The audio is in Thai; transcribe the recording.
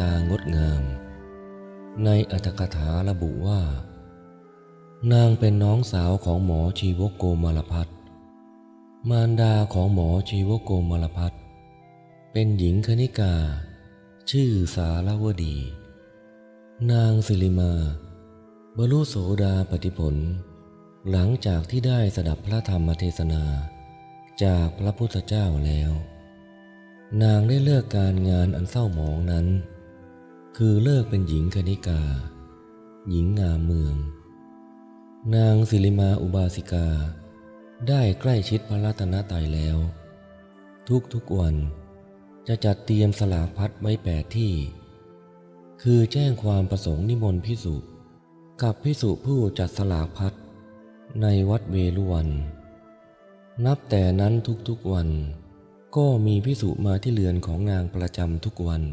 ตางดงาม ในอัตถกถาระบุว่า นางเป็นน้องสาวของหมอชีวโกมารพัฒมารดาของหมอชีวโกมารพัฒเป็นหญิงคณิกา ชื่อสารวดี นางสิริมาบรรลุโสดาปฏิผล หลังจากที่ได้สดับพระธรรมเทศนา จากพระพุทธเจ้าแล้ว นางได้เลิกการงานอันเศร้าหมองนั้น คือเลิกเป็นหญิงคณิกา หญิงงามเมือง นางสิริมาอุบาสิกา ได้ใกล้ชิดพระรัตนตรัยแล้ว ทุกๆวันจะจัดเตรียมสลากพัดไว้แปดที่ คือแจ้งความประสงค์นิมนต์พิสุกับพิสุผู้จัดสลากพัดในวัดเวลุวัน นับแต่นั้นทุกๆวันก็มีพิสุมาที่เรือนของนางประจำทุกวัน